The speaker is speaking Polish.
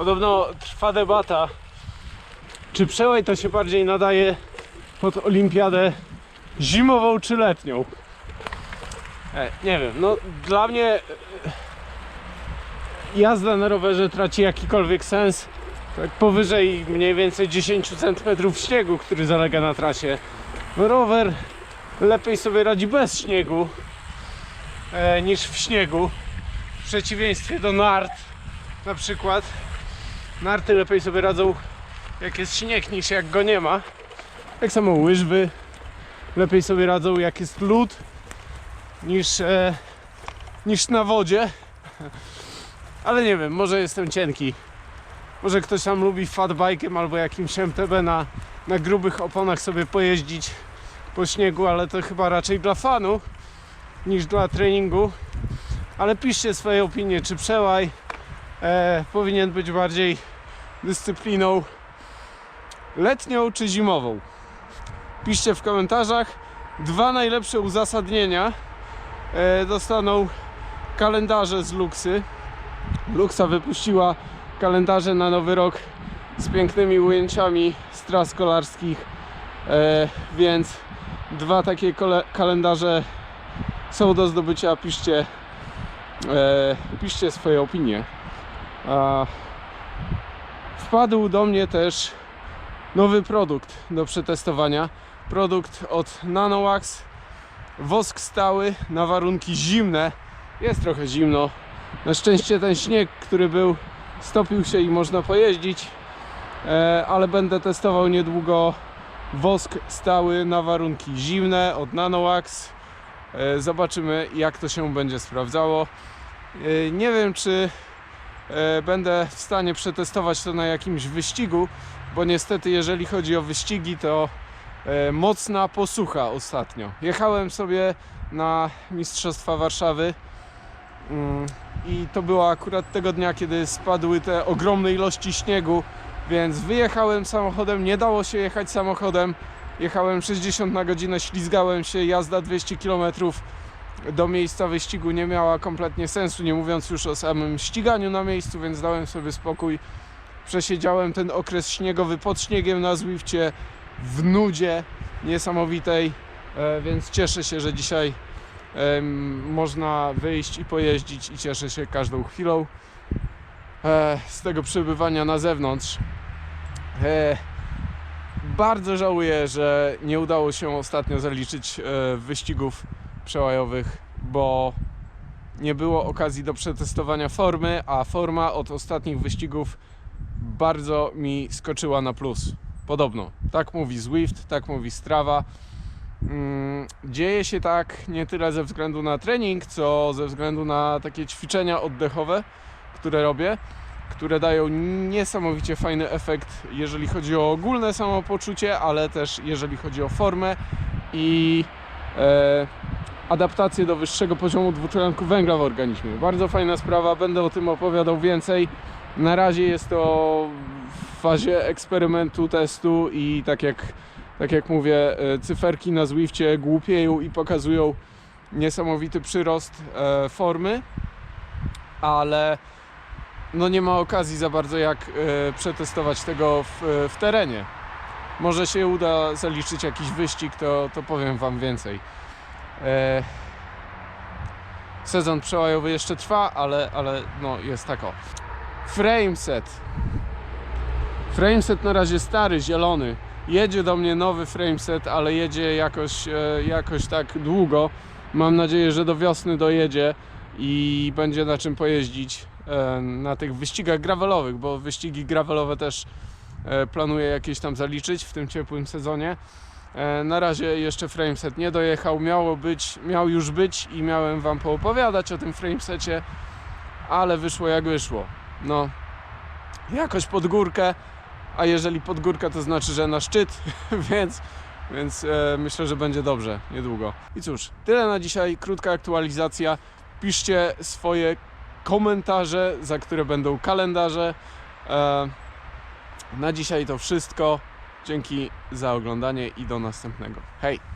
Podobno trwa debata, czy przełaj to się bardziej nadaje pod olimpiadę zimową czy letnią. E, nie wiem, no dla mnie e, jazda na rowerze traci jakikolwiek sens tak powyżej mniej więcej 10 cm śniegu, który zalega na trasie. Rower lepiej sobie radzi bez śniegu e, niż w śniegu. W przeciwieństwie do nart na przykład. Narty lepiej sobie radzą jak jest śnieg niż jak go nie ma. Tak samo łyżwy lepiej sobie radzą jak jest lód niż, e, niż na wodzie. Ale nie wiem, może jestem cienki. Może ktoś tam lubi fatbike'em albo jakimś MTB na, na grubych oponach sobie pojeździć po śniegu, ale to chyba raczej dla fanu niż dla treningu. Ale piszcie swoje opinie, czy przełaj e, powinien być bardziej dyscypliną letnią czy zimową. Piszcie w komentarzach. Dwa najlepsze uzasadnienia e, dostaną kalendarze z Luxy. Luxa wypuściła kalendarze na nowy rok z pięknymi ujęciami z tras kolarskich, e, więc dwa takie kalendarze są do zdobycia. Piszcie, e, piszcie swoje opinie. Wpadł do mnie też nowy produkt do przetestowania. Produkt od Nanowax. Wosk stały na warunki zimne. Jest trochę zimno. Na szczęście ten śnieg, który był, stopił się i można pojeździć. E, ale będę testował niedługo wosk stały na warunki zimne od Nanowax. E, zobaczymy jak to się będzie sprawdzało. E, nie wiem czy będę w stanie przetestować to na jakimś wyścigu, bo niestety jeżeli chodzi o wyścigi to e, mocna posłucha ostatnio. Jechałem sobie na Mistrzostwa Warszawy mm, i to było akurat tego dnia, kiedy spadły te ogromne ilości śniegu, więc wyjechałem samochodem, nie dało się jechać samochodem. Jechałem 60 na godzinę, ślizgałem się, jazda 200 km do miejsca wyścigu nie miała kompletnie sensu, nie mówiąc już o samym ściganiu na miejscu, więc dałem sobie spokój. Przesiedziałem ten okres śniegowy pod śniegiem na Zwifcie w nudzie niesamowitej, e, więc cieszę się, że dzisiaj można wyjść i pojeździć i cieszę się każdą chwilą e, z tego przebywania na zewnątrz. E, bardzo żałuję, że nie udało się ostatnio zaliczyć wyścigów przełajowych, bo nie było okazji do przetestowania formy, a forma od ostatnich wyścigów bardzo mi skoczyła na plus. Podobno. Tak mówi Zwift, tak mówi Strava. Mm, Dzieje się tak nie tyle ze względu na trening, co ze względu na takie ćwiczenia oddechowe, które robię, które dają niesamowicie fajny efekt, jeżeli chodzi o ogólne samopoczucie, ale też jeżeli chodzi o formę i e, adaptację do wyższego poziomu dwutlenku węgla w organizmie. Bardzo fajna sprawa, będę o tym opowiadał więcej. Na razie jest to w fazie eksperymentu, testu i tak jak, tak jak mówię, e, cyferki na Zwifcie głupieją i pokazują niesamowity przyrost e, formy, ale no nie ma okazji za bardzo jak e, przetestować tego w, w terenie. Może się uda zaliczyć jakiś wyścig, to, to powiem Wam więcej. E, sezon przełajowy jeszcze trwa, ale, ale no jest tak. Frameset. Frameset na razie stary, zielony. Jedzie do mnie nowy frameset, ale jedzie jakoś, e, jakoś tak długo. Mam nadzieję, że do wiosny dojedzie i będzie na czym pojeździć e, na tych wyścigach gravelowych, bo wyścigi gravelowe też planuję jakieś tam zaliczyć w tym ciepłym sezonie. E, Na razie jeszcze frameset nie dojechał, miało być, miał już być i miałem Wam poopowiadać o tym framesetie, ale wyszło jak wyszło. No, jakoś pod górkę, a jeżeli pod górkę to znaczy, że na szczyt, więc, więc e, myślę, że będzie dobrze niedługo. I cóż, tyle na dzisiaj, krótka aktualizacja. Piszcie swoje komentarze, za które będą kalendarze. E, na dzisiaj to wszystko. Dzięki za oglądanie i do następnego. Hej!